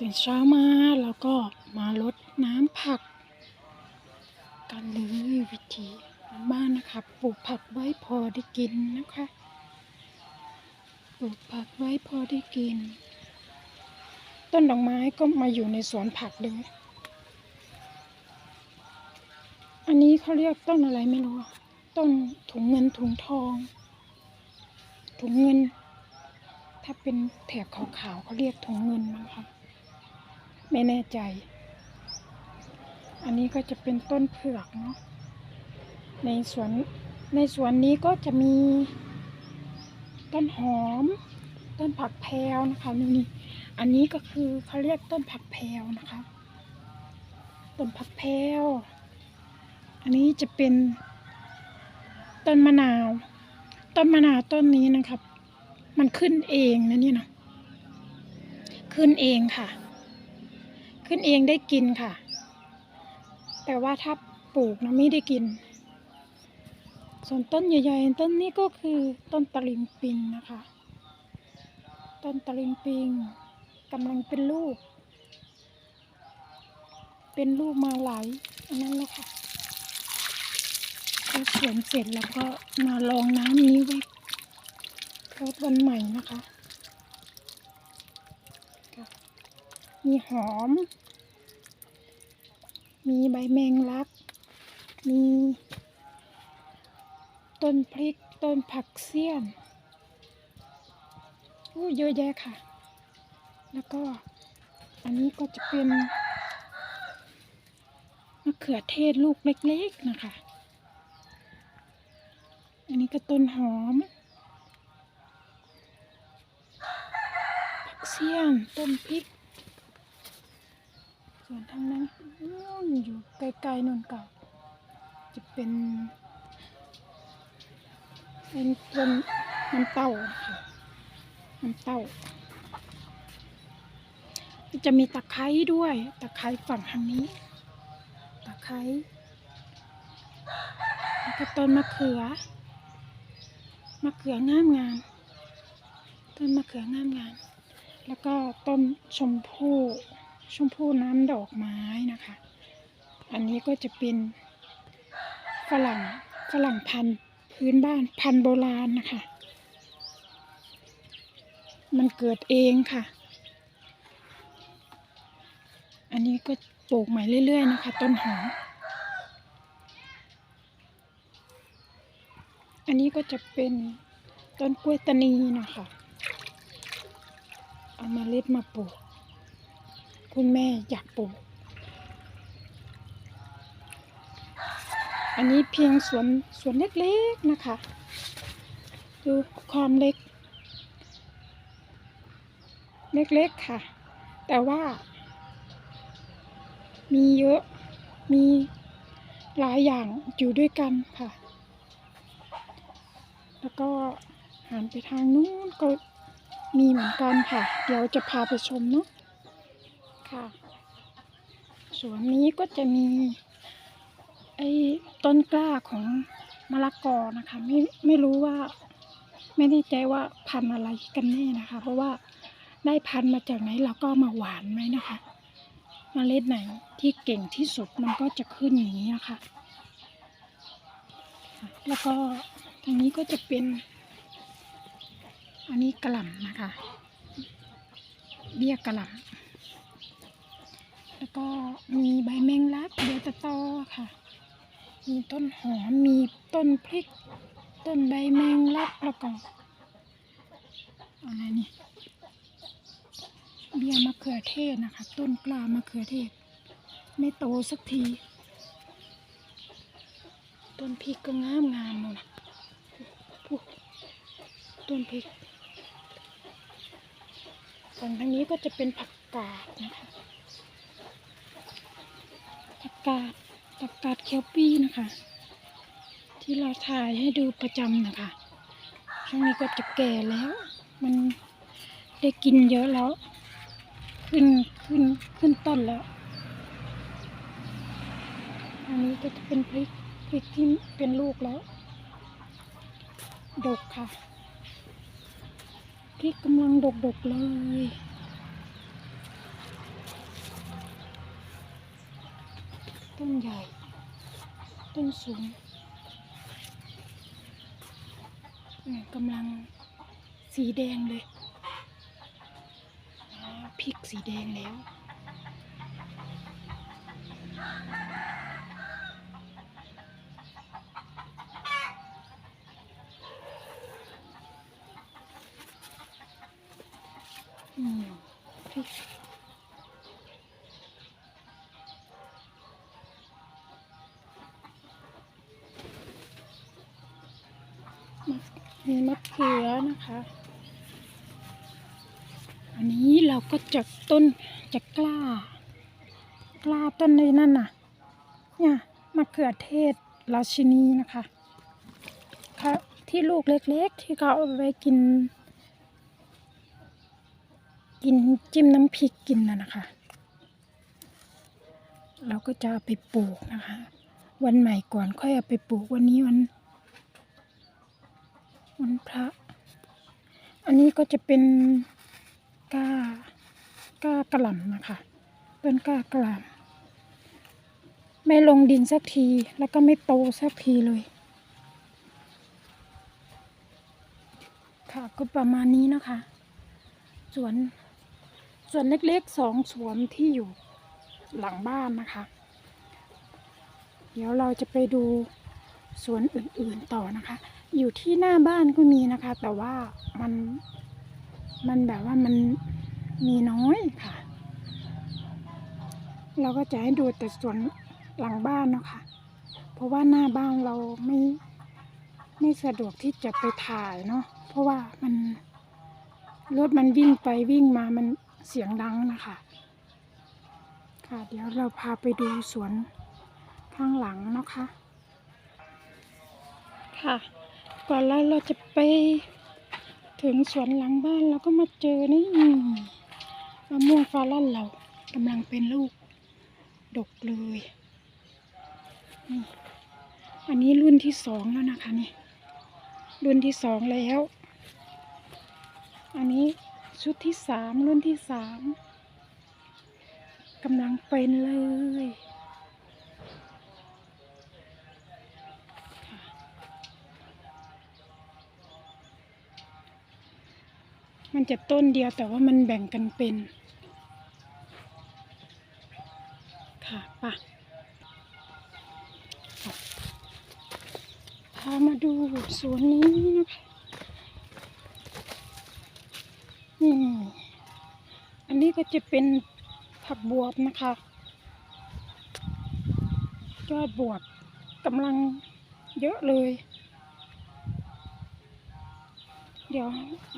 ตื่นเช้ามาแล้วก็มารดน้ำผัก กันเลยวิธีบ้านนะคะปลูกผักไว้พอได้กินนะคะปลูกผักไว้พอได้กิน ต้นดอกไม้ก็มาอยู่ในสวนผักเลยอันนี้เขาเรียกต้นอะไรไม่รู้ต้นถุงเงินถุงทอง ถุงเงิน ถ้าเป็นแถบขาวๆเขาเรียกถุงเงินนะคะ ไม่แน่ใจ อันนี้ก็จะเป็นต้นเผือกเนาะ ในสวน ในสวนนี้ก็จะมีต้นหอม ต้นผักแพรวนะคะนี่อันนี้ก็คือเขาเรียกต้นผักแพรวนะคะ ต้นผักแพรวอันนี้จะเป็นต้นมะนาว ต้นมะนาวต้นนี้นะครับ มันขึ้นเองนะเนี่ยนะขึ้นเองค่ะ ขึ้นเองได้กินค่ะ แต่ว่าถ้าปลูกนะไม่ได้กิน ส่วนต้นใหญ่ๆต้นนี้ก็คือต้นตะลิงปิงนะคะ ต้นตะลิงปิงกำลังเป็นลูก เป็นลูกมาหลายอันนั้นแล้วค่ะพอสวนเสร็จแล้วก็มาลองน้ำนี้ไว้รดวันใหม่นะคะค่ะ มีหอม มีใบแมงลัก มี ต้นพริก ต้นผักเสี้ยนอู้เยอะแยะค่ะ แล้วก็อันนี้ก็จะเป็นมะเขือเทศลูกเล็กๆนะคะ อันนี้ก็ต้นหอม ผักเสี้ยน ต้นพริก ส่วนทางนั้นนู่นอยู่ไกลๆนู่นเก่า จะเป็นเป็นต้นน้ำเต้าค่ะน้ำเต้า จะมีตะไคร้ด้วย ตะไคร้ฝั่งทางนี้ ตะไคร้แล้วก็ต้นมะเขือ มะเขืองามงามต้นมะเขืองามงามแล้วก็ต้นชมพู่ ชมพู่น้ำดอกไม้นะคะ อันนี้ก็จะเป็นฝรั่งฝรั่งพันธุ์พื้นบ้านพันธุ์โบราณนะคะ มันเกิดเองค่ะ อันนี้ก็ปลูกใหม่เรื่อย ๆ นะคะ ต้นหอม อันนี้ก็จะเป็นต้นกล้วยตานีนะคะ เอามาเล็ดมาปลูก คุณแม่อยากปลูก อันนี้เพียงสวนสวนเล็กๆนะคะ ดูความเล็ก เล็กๆค่ะ แต่ว่า มีเยอะ มีหลายอย่างอยู่ด้วยกันค่ะ แล้วก็หันไปทางนู้นก็มีเหมือนกันค่ะ เดี๋ยวจะพาไปชมเนาะ ค่ะ สวนนี้ก็จะมีไอ้ต้นกล้าของมะละกอนะคะไม่ไม่รู้ว่า ไม่แน่ใจว่าพันธุ์อะไรกันแน่นะคะ เพราะว่าได้พันธุ์มาจากไหนเราก็มาหวานไว้นะคะเมล็ดไหนที่เก่งที่สุดมันก็จะขึ้นอย่างนี้นะคะแล้วก็ทางนี้ก็จะเป็น อันนี้กระหล่ำนะคะ เบี้ยกระหล่ำ แล้วก็มีใบแมงลักเดือตะตอค่ะ มีต้นหอม มีต้นพริก ต้นใบแมงลักแล้วก็อะไรนี่เบี้ยมะเขือเทศนะคะ ต้นกล้ามะเขือเทศ ไม่โตสักที ต้นพริกก็งามงามเลยนะต้นพริกฝั่งทางนี้ก็จะเป็นผักกาดนะคะ กกาดผักกาดเคียวปี้นะคะ ที่เราถ่ายให้ดูประจำนะคะช่วงนี้ก็จะแก่แล้ว มันได้กินเยอะแล้ว ขึ้นขึ้นขึ้นต้นแล้ว อันนี้ก็จะเป็นพริกพริกที่เป็นลูกแล้วดกค่ะพริกกำลังดกๆเลย ต้นใหญ่ ต้นสูงเนี่ยกำลังสีแดงเลยพริกสีแดงแล้ว มีมะเขือนะคะ อันนี้เราก็จากต้นจากกล้า กล้าต้นในนั่นน่ะ เนี่ยมะเขือเทศราชินีนะคะค่ะที่ลูกเล็กๆ ที่เขาเอาไว้กิน กินจิ้มน้ำพริกกินน่ะนะคะ เราก็จะไปปลูกนะคะ วันใหม่ก่อนค่อยเอาไปปลูกวันนี้วัน วันพระ อันนี้ก็จะเป็นก้าก้ากระหล่ำนะคะต้นก้ากระหล่ำไม่ลงดินสักทีแล้วก็ไม่โตสักทีเลย ค่ะก็ประมาณนี้นะคะสวนสวนเล็กๆสองสวนที่อยู่หลังบ้านนะคะ เดี๋ยวเราจะไปดูสวนอื่นๆต่อนะคะ อยู่ที่หน้าบ้านก็มีนะคะ แต่ว่ามันมันแบบว่ามันมีน้อยค่ะ เราก็จะให้ดูแต่สวนหลังบ้านเนาะคะเพราะว่าหน้าบ้านเราไม่ไม่สะดวกที่จะไปถ่ายเนาะเพราะว่ามันรถมันวิ่งไปวิ่งมามันเสียงดังนะคะ ค่ะ เดี๋ยวเราพาไปดูสวนข้างหลังเนาะคะ ค่ะ ก่อนเราเราจะไปถึงสวนหลังบ้านเราก็มาเจอนี่มะม่วงฟ้าลั่นเรากำลังเป็นลูก ดกเลยอันนี้รุ่นที่สองแล้วนะคะนี่ รุ่นที่สองแล้ว อันนี้ชุดที่สามรุ่นที่สามกำลังเป็นเลย มันจะต้นเดียวแต่ว่ามันแบ่งกันเป็น ค่ะปะค่ะพามาดูสวนนี้นะคะนี่อันนี้ก็จะเป็นผักบวบนะคะยอดบวบกำลังเยอะเลย เดี๋ยว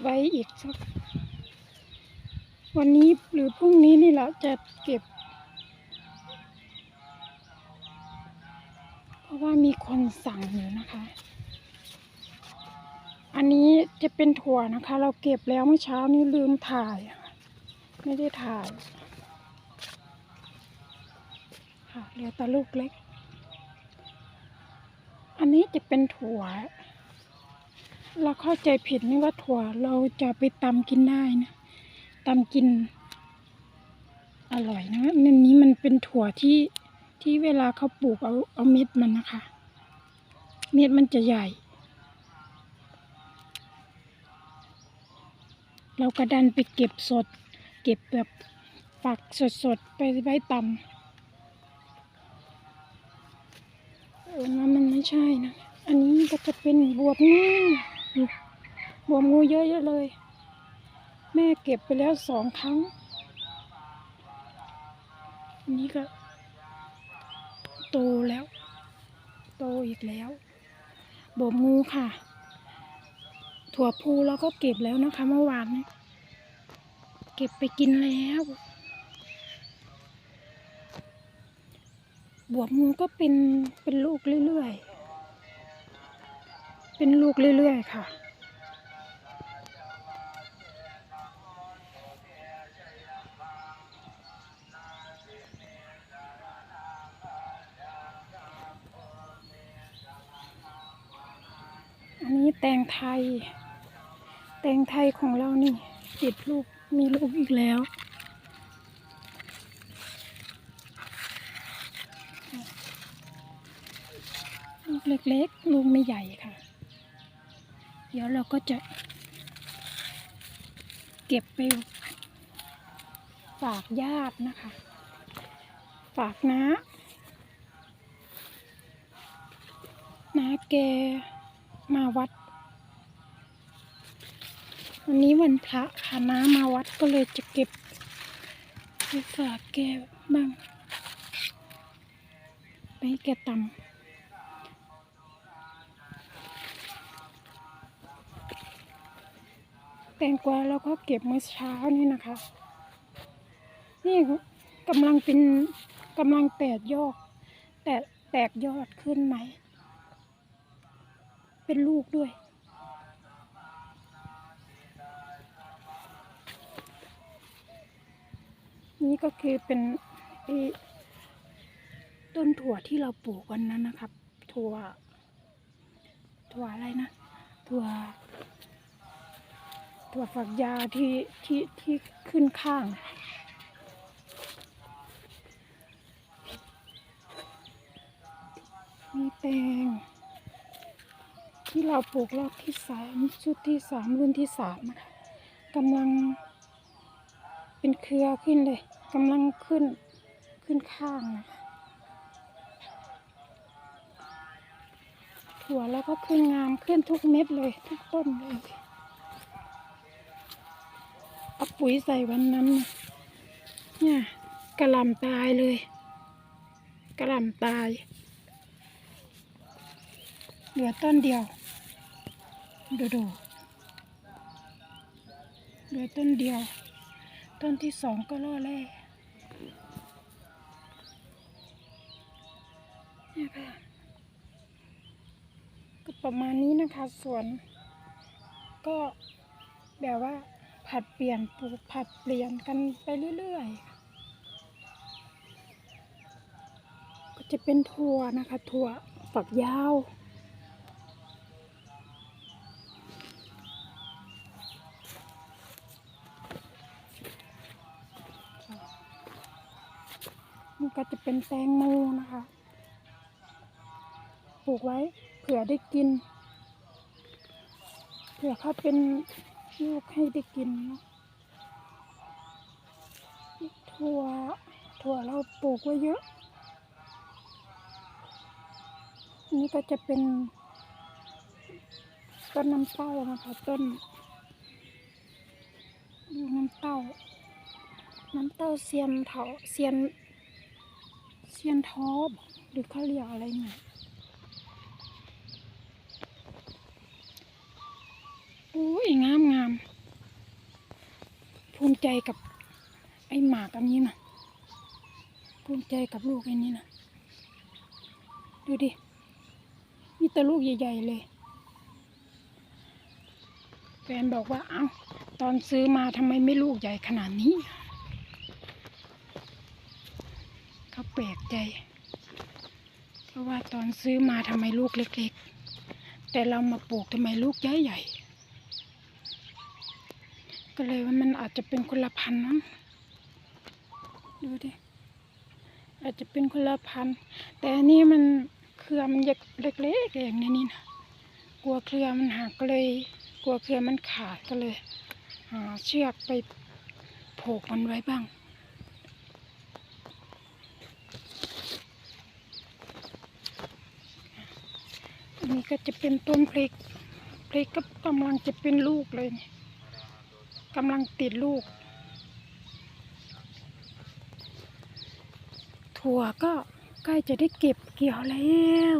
ไว้อีกสัก วันนี้หรือพรุ่งนี้นี่แหละจะเก็บ เพราะว่ามีคนสั่งอยู่นะคะ อันนี้จะเป็นถั่วนะคะ เราเก็บแล้วเมื่อเช้านี้ลืมถ่าย ไม่ได้ถ่ายค่ะเหลือแต่ลูกเล็ก อันนี้จะเป็นถั่ว เราเข้าใจผิดนี่ว่าถั่วเราจะไปตำกินได้นะตำกิน อร่อยนะในนี้มันเป็นถั่วที่ที่เวลาเขาปลูกเอาเอาเม็ดมันนะคะ เม็ดมันจะใหญ่ เราก็ดันไปเก็บสด เก็บแบบฝักสดๆไปไว้ตำเออมันไม่ใช่นะอันนี้ก็จะเป็นบวบงูบ วงูเยอะๆเลย แม่เก็บไปแล้วสองครั้งนนี้ก็โตแล้ว โตอีกแล้วบวงูค่ะ ถั่วพูเราก็เก็บแล้วนะคะเมื่อวาน เก็บไปกินแล้วบวบงูก็เป็นเป็นลูกเรื่อยๆ เป็นลูกเรื่อยๆ ค่ะ นนี้แตงไทย แตงไทยของเรานี่ติดลูกมีลูกอีกแล้วเล็กๆ ลูกไม่ใหญ่ค่ะ เดี๋ยวเราก็จะ เก็บไปฝากญาตินะคะ ฝากน้าน้าแกมาวัด วันนี้วันพระค่ะน้ามาวัดก็เลยจะเก็บไปฝากแกบ้างไปแกตำแตงกวาเราก็เก็บเมื่อเช้านี่นะคะ นี่กำลังเป็นกำลังแตกยอดแตกแตกยอดขึ้นไหม เป็นลูกด้วย นี่ก็คือเป็นต้นถั่วที่เราปลูกวันนั้นนะครับ ถั่ว ถั่วอะไรนะ ถั่ว ถั่วฝักยาวที่ที่ที่ขึ้นข้างมีแตงที่เราปลูกรอบที่สามชุดที่สามรุ่นที่สามนะคะกำลัง เป็นเครือขึ้นเลยกำลังขึ้นขึ้นข้างนะคะถั่วแล้วก็ขึ้นงามขึ้นทุกเม็ดเลย ทุกต้นเลยเอาปุ๋ยใส่วันนั้นนะเนี่ยกระหลำตายเลยกระหลำตาย เหลือต้นเดียว ดูดูเหลือต้นเดียว ต้นที่สองก็ล่อแร่เนี่ยค่ะ ก็ประมาณนี้นะคะสวน ก็แบบว่าผัดเปลี่ยนปลูกผัดเปลี่ยนกันไปเรื่อยๆ ก็จะเป็นถั่วนะคะ ถั่วฝักยาว นี่ก็จะ เป็นแตงโมนะคะ ปลูกไว้เผื่อได้กิน เผื่อเขาเป็นลูกให้ได้กินเนาะถั่วถั่วเราปลูกไว้เยอะ นี่ก็จะเป็นต้นน้ำเต้านะคะต้นน้ำเต้า น้ำเต้าเซียนเถาเซียน เซียนทอบหรือเขาเรียกอะไรเนี่ยโอ้ยงามงามภูมิใจกับไอ้หมากอันนี้นะภูมิใจกับลูกอันนี้นะดูดิมีแต่ลูกใหญ่ ๆ เลยแฟนบอกว่าเอ้าตอนซื้อมาทำไมไม่ลูกใหญ่ขนาดนี้ เขา แปลกใจ เพราะว่าตอนซื้อมาทำไมลูกเล็ก ๆ แต่เรามาปลูกทำไมลูกใหญ่ๆก็เลยว่ามันอาจจะเป็นคนละพันธุ์มั้งดูดิอาจจะเป็นคนละพันธุ์แต่อันนี้มันเครือมันเล็กๆเองนะนี่นะกลัวเครือมันหักก็เลย กลัวเครือมันขาดก็เลยหาเชือกไปผูกมันไว้บ้าง นี้ก็จะเป็นต้นพริก พริกก็กำลังจะเป็นลูกเลยกำลังติดลูก ถั่วก็ใกล้จะได้เก็บเกี่ยวแล้ว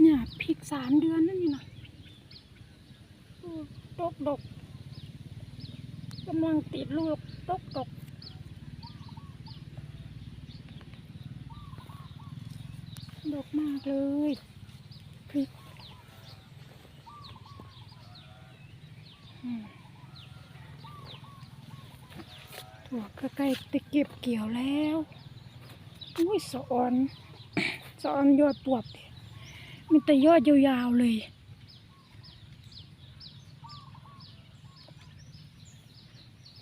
เนี่ยพริกสามเดือนนั่นนี่นะโอ้ดกดกกำลังติดลูกดกดกดกมากเลยพริกอืมถั่วก็ใกล้จะเก็บเกี่ยวแล้วอุ้ยสะออนสะออนยอดปวบเนี่ยมีแต่ยอดยาวๆเลย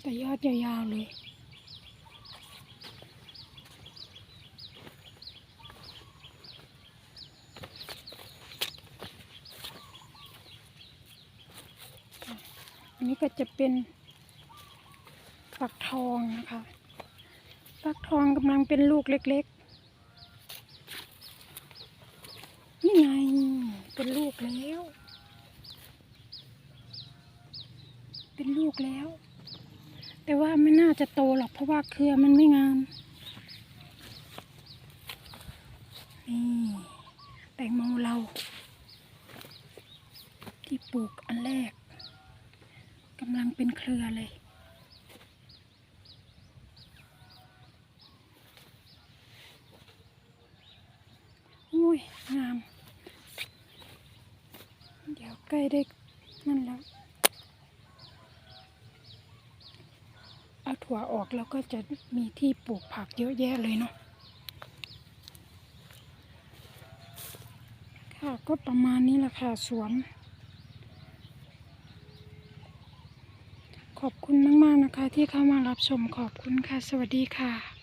แต่ยอดยาวๆเลย นี่ก็จะเป็นฟักทองนะคะฟักทองกำลังเป็นลูกเล็กๆ นี่ไง เป็นลูกแล้ว เป็นลูกแล้ว แต่ว่าไม่น่าจะโตหรอกเพราะว่าเครือมันไม่งาม นี่แตงโมเรา ที่ปลูกอันแรกำลังเป็นเครือเลย อุ้ย งาม เดี๋ยวใกล้ได้นั่นแล้ว เอาถั่วออกแล้วก็จะมีที่ปลูกผักเยอะแยะเลยเนาะค่ะก็ประมาณนี้แหละค่ะสวน ขอบ คุณมาก ๆ นะคะที่เข้ามารับชมขอบคุณค่ะ สวัสดีค่ะ